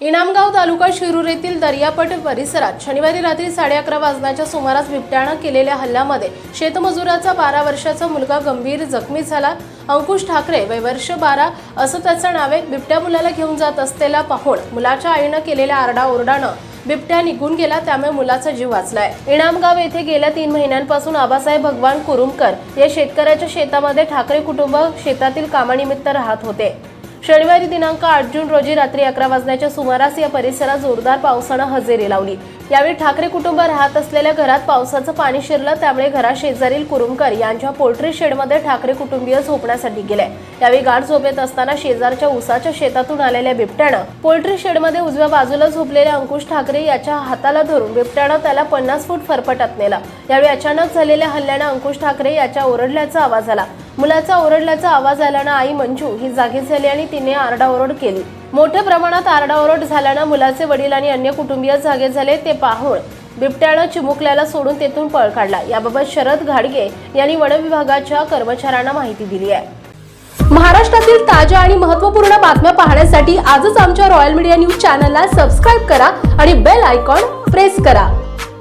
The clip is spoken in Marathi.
इनामगाव तालुका शिरूर येथील दर्यापट परिसरात शनिवारी रात्री साडे अकरा वाजण्याच्या सुमारास बिबट्यानं केलेल्या हल्ल्यामध्ये शेतमजुराचा बारा वर्षाचा मुलगा गंभीर जखमी झाला. अंकुश ठाकरे वय वर्ष बारा असं त्याचं नाव आहे. बिबट्या मुलाला घेऊन जात असलेला पाहून मुलाच्या आईनं केलेल्या आरडाओरडानं बिबट्या निघून गेला त्यामुळे मुलाचा जीव वाचलाय. इनामगाव येथे गेल्या तीन महिन्यांपासून आबासाहेब भगवान कुरुमकर या शेतकऱ्याच्या शेतामध्ये ठाकरे कुटुंब शेतातील कामानिमित्त राहत होते. शनिवारी दिनांक आठ जून रोजी रात्री अकरा वाजण्याच्या सुमारास या परिसरात जोरदार पावसानं हजेरी लावली. यावेळी ठाकरे कुटुंब राहत असलेल्या घरात पावसाचं पाणी शिरलं त्यामुळे घराशेजारील कुरुमकर यांच्या पोल्ट्री शेडमध्ये ठाकरे कुटुंबीय झोपण्यासाठी गेले. यावेळी गाठ झोपेत असताना शेजारच्या उसाच्या शेतातून आलेल्या बिबट्यानं पोल्ट्री शेडमध्ये उजव्या बाजूला झोपलेल्या अंकुश ठाकरे याच्या हाताला धरून बिबट्यानं त्याला पन्नास फूट फरफटत नेला. यावेळी अचानक झालेल्या हल्ल्यानं अंकुश ठाकरे याच्या ओरडल्याचा आवाज आला. मुलाचा ओरडल्याचा आवाज आल्यानं आई मंजू ही जागी झाली आणि तिने आरडाओरड केली. मोठ्या प्रमाणात आरडाओरड झाल्यानं मुलाचे वडील आणि अन्य कुटुंबीय जागे झाले ते पाहून बिबट्यानं चिमुकल्याला सोडून तेथून पळ काढला. याबाबत शरद घाडगे यांनी वन विभागाच्या कर्मचाऱ्यांना माहिती दिली आहे. महाराष्ट्रातील ताज्या आणि महत्त्वपूर्ण बातम्या पाहण्यासाठी आजच आमच्या रॉयल मीडिया न्यूज चॅनलला सबस्क्राईब करा आणि बेल आयकॉन प्रेस करा.